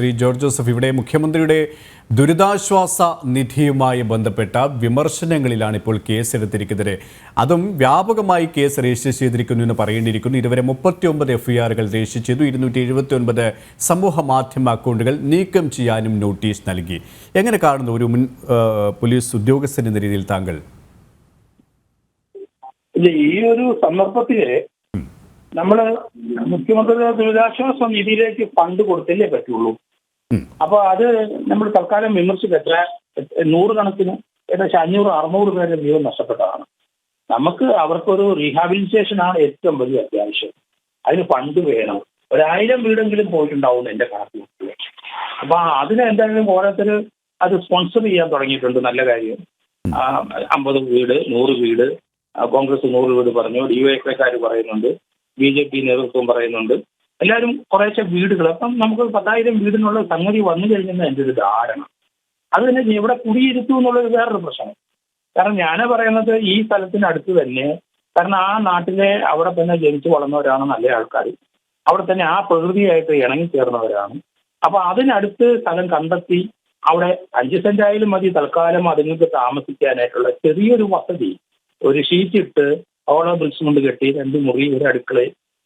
Shri George Joseph ഇവിടെ മുഖ്യമന്ത്രിയുടെ ദുരിതാശ്വാസ നിധിയുമായി ബന്ധപ്പെട്ട വിമർശനങ്ങളിലാണ് ഇപ്പോൾ കേസെടുത്തിരിക്കുന്നത്. അതും വ്യാപകമായി കേസ് രജിസ്റ്റർ ചെയ്തിരിക്കുന്നു എന്ന് പറയേണ്ടിയിരിക്കുന്നു. ഇതുവരെ മുപ്പത്തി ഒമ്പത് ആറുകൾ രജിസ്റ്റർ ചെയ്തു. ഇരുന്നൂറ്റി എഴുപത്തി ഒൻപത് സമൂഹ മാധ്യമ അക്കൗണ്ടുകൾ നീക്കം ചെയ്യാനും നോട്ടീസ് നൽകി. എങ്ങനെ കാണുന്നു ഒരു മുൻ പോലീസ് ഉദ്യോഗസ്ഥൻ എന്ന രീതിയിൽ താങ്കൾ? ഈ ഒരു സന്ദർഭത്തിൽ നമ്മൾ മുഖ്യമന്ത്രിയുടെ ദുരിതാശ്വാസ നിധിയിലേക്ക് ഫണ്ട് കൊടുത്തല്ലേ പറ്റുള്ളൂ. ഉം. അപ്പൊ അത് നമ്മൾ തൽക്കാലം വിമർശിച്ച് എത്ര നൂറുകണക്കിന് ഏകദേശം അഞ്ഞൂറ് അറുന്നൂറ് പേരുടെ ജീവൻ നഷ്ടപ്പെട്ടതാണ്. നമുക്ക് അവർക്കൊരു റീഹാബിലിറ്റേഷൻ ആണ് ഏറ്റവും വലിയ അത്യാവശ്യം. അതിന് ഫണ്ട് വേണം. ഒരായിരം വീടെങ്കിലും പോയിട്ടുണ്ടാവും എന്റെ കണക്ക്. അപ്പൊ അതിന് എന്തായാലും ഓരോരുത്തർ അത് സ്പോൺസർ ചെയ്യാൻ തുടങ്ങിയിട്ടുണ്ട്. നല്ല കാര്യം. അമ്പത് വീട് നൂറ് വീട്. കോൺഗ്രസ് നൂറ് വീട് പറഞ്ഞു. ഡി വൈ എഫ്ഐക്കാർ പറയുന്നുണ്ട്. ബി ജെ പി നേതൃത്വം പറയുന്നുണ്ട്. എല്ലാവരും കുറേശ്ശെ വീടുകൾ. അപ്പം നമുക്ക് പത്തായിരം വീടിനുള്ള സംഗതി വന്നു കഴിഞ്ഞെന്ന് എന്റെ ഒരു ധാരണ. അത് തന്നെ ഇവിടെ കുടിയിരുത്തു എന്നുള്ളത് വേറൊരു പ്രശ്നം. കാരണം ഞാൻ പറയുന്നത് ഈ സ്ഥലത്തിനടുത്ത് തന്നെ കാരണം ആ നാട്ടിലെ അവിടെ തന്നെ ജനിച്ചു വളർന്നവരാണ് നല്ല ആൾക്കാർ. അവിടെ തന്നെ ആ പ്രകൃതിയായിട്ട് ഇണങ്ങി ചേർന്നവരാണ്. അപ്പൊ അതിനടുത്ത് സ്ഥലം കണ്ടെത്തി അവിടെ അഞ്ച് സെന്റ് മതി തൽക്കാലം അതുങ്ങൾക്ക് താമസിക്കാനായിട്ടുള്ള ചെറിയൊരു വസതി ഒരു ഷീറ്റ് ഇട്ട് ഓളോ ബ്രിക്സ് കൊണ്ട് കെട്ടി രണ്ട് മുറി ഒരു അടുക്കള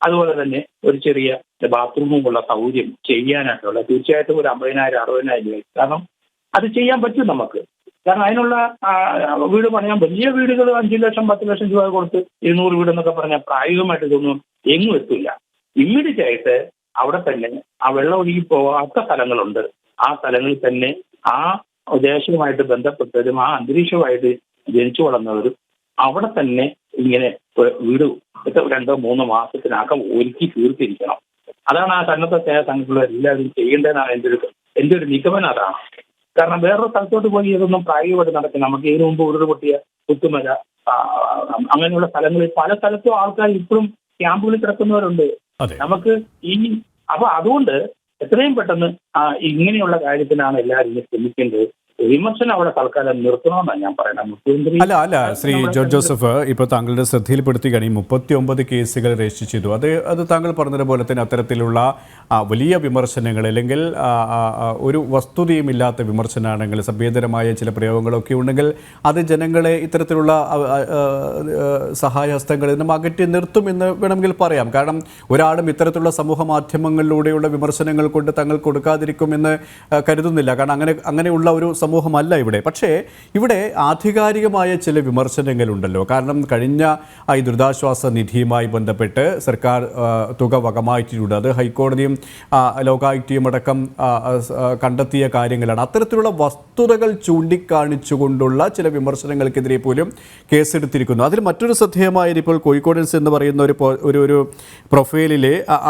അതുപോലെ തന്നെ ഒരു ചെറിയ ബാത്റൂമും ഉള്ള സൗകര്യം ചെയ്യാനായിട്ടുള്ള തീർച്ചയായിട്ടും ഒരു അമ്പതിനായിരം അറുപതിനായിരം രൂപ. കാരണം അത് ചെയ്യാൻ പറ്റും നമുക്ക്. കാരണം അതിനുള്ള വീട് പണിയാൻ വലിയ വീടുകൾ അഞ്ചു ലക്ഷം പത്ത് ലക്ഷം രൂപ കൊടുത്ത് ഇരുന്നൂറ് വീട് എന്നൊക്കെ പറഞ്ഞാൽ പ്രായോഗികമായിട്ട് ഇതൊന്നും എങ്ങും എത്തില്ല ഇമ്മീഡിയറ്റ് ആയിട്ട് അവിടെ തന്നെ ആ വെള്ളം ഒഴുകി പോകാത്ത സ്ഥലങ്ങളുണ്ട്. ആ സ്ഥലങ്ങളിൽ തന്നെ ആ ദേശവുമായിട്ട് ബന്ധപ്പെട്ടവരും ആ അന്തരീക്ഷവുമായിട്ട് ജനിച്ചു വളർന്നവരും അവിടെ തന്നെ ഇങ്ങനെ വീട് ഇത് രണ്ടോ മൂന്നോ മാസത്തിനകം ഒരുക്കി തീർത്തിരിക്കണം. അതാണ് ആ സന്നദ്ധ സേവ സംഘടന എല്ലാവരും ചെയ്യേണ്ടതെന്നാണ് എന്റെ ഒരു എന്റെ ഒരു നിഗമനം അതാണ്. കാരണം വേറൊരു സ്ഥലത്തോട്ട് പോയി ഇതൊന്നും പ്രായോഗികമായിട്ട് നടക്കും നമുക്ക് ഇതിനു മുമ്പ് ഉരുൾ പൊട്ടിയ പുത്തുമല അങ്ങനെയുള്ള സ്ഥലങ്ങളിൽ പല സ്ഥലത്തും ആൾക്കാർ ഇപ്പോഴും ക്യാമ്പുകളിൽ കിടക്കുന്നവരുണ്ട്. നമുക്ക് ഈ അപ്പൊ അതുകൊണ്ട് എത്രയും പെട്ടെന്ന് ഇങ്ങനെയുള്ള കാര്യത്തിനാണ് എല്ലാവരും ശ്രമിക്കേണ്ടത്. വിമർശനം അവിടെ തൽക്കാലം നിർത്തണമെന്നാണ് ഞാൻ പറയുന്നത്. മുഖ്യമന്ത്രി അല്ല അല്ല ശ്രീ ജോർജ് ജോസഫ് ഇപ്പോൾ താങ്കളുടെ ശ്രദ്ധയിൽപ്പെടുത്തുകയാണ്. ഈ മുപ്പത്തി ഒമ്പത് കേസുകൾ രജിസ്റ്റർ ചെയ്തു അത് അത് താങ്കൾ പറഞ്ഞതുപോലെ തന്നെ അത്തരത്തിലുള്ള വലിയ വിമർശനങ്ങൾ അല്ലെങ്കിൽ ഒരു വസ്തുതയും ഇല്ലാത്ത ഒരു വസ്തുതയുമില്ലാത്ത വിമർശനമാണെങ്കിൽ സഭ്യതരമായ ചില പ്രയോഗങ്ങളൊക്കെ ഉണ്ടെങ്കിൽ അത് ജനങ്ങളെ ഇത്തരത്തിലുള്ള സഹായഹസ്തങ്ങളിൽ നിന്നും അകറ്റി നിർത്തുമെന്ന് വേണമെങ്കിൽ പറയാം. കാരണം ഒരാളും ഇത്തരത്തിലുള്ള സമൂഹ മാധ്യമങ്ങളിലൂടെയുള്ള വിമർശനങ്ങൾ കൊണ്ട് തങ്ങൾ കൊടുക്കാതിരിക്കുമെന്ന് എന്ന് കരുതുന്നില്ല. കാരണം അങ്ങനെ അങ്ങനെയുള്ള ഒരു സമൂഹമല്ല ഇവിടെ. പക്ഷേ ഇവിടെ ആധികാരികമായ ചില വിമർശനങ്ങളുണ്ടല്ലോ. കാരണം കഴിഞ്ഞ ഈ ദുരിതാശ്വാസ നിധിയുമായി ബന്ധപ്പെട്ട് സർക്കാർ തുക വകമാറ്റിയിട്ടുണ്ട്. അത് ഹൈക്കോടതിയും ലോകായുക്തിയും അടക്കം കണ്ടെത്തിയ കാര്യങ്ങളാണ്. അത്തരത്തിലുള്ള വസ്തുതകൾ ചൂണ്ടിക്കാണിച്ചുകൊണ്ടുള്ള ചില വിമർശനങ്ങൾക്കെതിരെ പോലും കേസെടുത്തിരിക്കുന്നു. അതിൽ മറ്റൊരു ശ്രദ്ധേയമായത് ഇപ്പോൾ കോഴിക്കോടൻസ് എന്ന് പറയുന്ന ഒരു ഒരു ഒരു പ്രൊഫൈലിൽ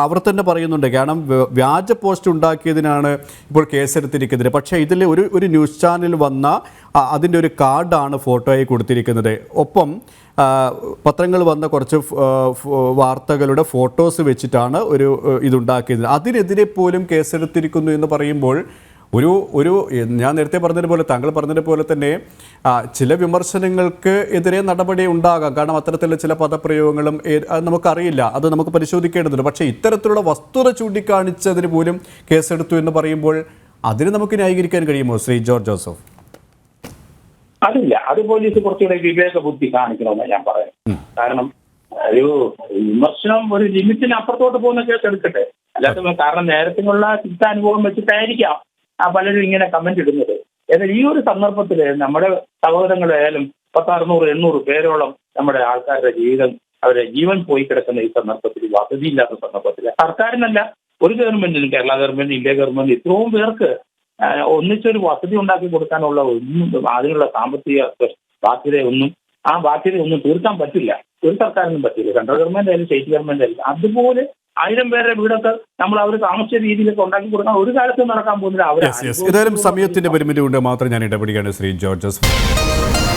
അവർ തന്നെ പറയുന്നുണ്ട്. കാരണം വ്യാജ പോസ്റ്റ് ഉണ്ടാക്കിയതിനാണ് ഇപ്പോൾ കേസെടുത്തിരിക്കുന്നത്. പക്ഷേ ഇതിൽ ഒരു ഒരു ന്യൂസ് ചാനൽ വന്ന അതിന്റെ ഒരു കാർഡാണ് ഫോട്ടോയായി കൊടുത്തിരിക്കുന്നത്. ഒപ്പം പത്രങ്ങൾ വന്ന കുറച്ച് വാർത്തകളുടെ ഫോട്ടോസ് വെച്ചിട്ടാണ് ഒരു ഇതുണ്ടാക്കിയത്. അതിനെതിരെ പോലും കേസെടുത്തിരിക്കുന്നു എന്ന് പറയുമ്പോൾ ഒരു ഒരു ഞാൻ നേരത്തെ പറഞ്ഞതുപോലെ താങ്കൾ പറഞ്ഞതുപോലെ തന്നെ ചില വിമർശനങ്ങൾക്ക് എതിരെ നടപടി ഉണ്ടാകാം. കാരണം അത്തരത്തിലുള്ള ചില പദപ്രയോഗങ്ങളും നമുക്കറിയില്ല. അത് നമുക്ക് പരിശോധിക്കേണ്ടതുണ്ട്. പക്ഷേ ഇത്തരത്തിലുള്ള വസ്തുത ചൂണ്ടിക്കാണിച്ചതിന് പോലും കേസെടുത്തു എന്ന് പറയുമ്പോൾ അതിന് നമുക്ക് ന്യായീകരിക്കാൻ കഴിയുമോ ശ്രീ ജോർജ് ജോസഫ്? അതില്ല. അത് പോലീസ് കുറച്ചുകൂടെ വിവേക ബുദ്ധി കാണിക്കണമെന്ന് ഞാൻ പറയാം കാരണം ഒരു വിമർശനം ഒരു ലിമിറ്റിന് അപ്പുറത്തോട്ട് പോകുന്ന കേസ് എടുക്കട്ടെ. അല്ലാത്ത കാരണം നേരത്തിനുള്ള ചിത്താനുഭവം വെച്ചിട്ടായിരിക്കാം ആ പലരും ഇങ്ങനെ കമന്റ് ഇടുന്നത്. എന്നാൽ ഈ ഒരു സന്ദർഭത്തിൽ നമ്മുടെ സഹോദരങ്ങളായാലും പത്തറുന്നൂറ് എണ്ണൂറ് പേരോളം നമ്മുടെ ആൾക്കാരുടെ ജീവിതം അവരുടെ ജീവൻ പോയി കിടക്കുന്ന ഈ സന്ദർഭത്തിൽ വസതിയില്ലാത്ത സന്ദർഭത്തിൽ സർക്കാരിനല്ല ഒരു ഗവൺമെന്റിനും കേരള ഗവൺമെന്റ് ഇന്ത്യ ഗവൺമെന്റ് ഇത്രയും പേർക്ക് ഒന്നിച്ചൊരു വസതി ഉണ്ടാക്കി കൊടുക്കാനുള്ള ഒന്നും അതിനുള്ള സാമ്പത്തിക ബാധ്യതയൊന്നും ആ ബാധ്യതയൊന്നും തീർക്കാൻ പറ്റില്ല. ഒരു സർക്കാരിനും പറ്റില്ല. സെൻട്രൽ ഗവൺമെന്റ് ആയാലും സ്റ്റേറ്റ് ഗവൺമെന്റ് ആയാലും അതുപോലെ ആയിരം പേരുടെ വീടൊക്കെ നമ്മൾ അവർ താമസിച്ച രീതിയിലൊക്കെ ഉണ്ടാക്കി കൊടുക്കാൻ ഒരു കാലത്തും നടക്കാൻ പോകുന്നില്ല. ഏതായാലും സമയത്തിന്റെ പരിമിതി കൊണ്ട് മാത്രം ഞാൻ ഇടപെടുകയാണ് ശ്രീ ജോർജ്. ജോസഫ്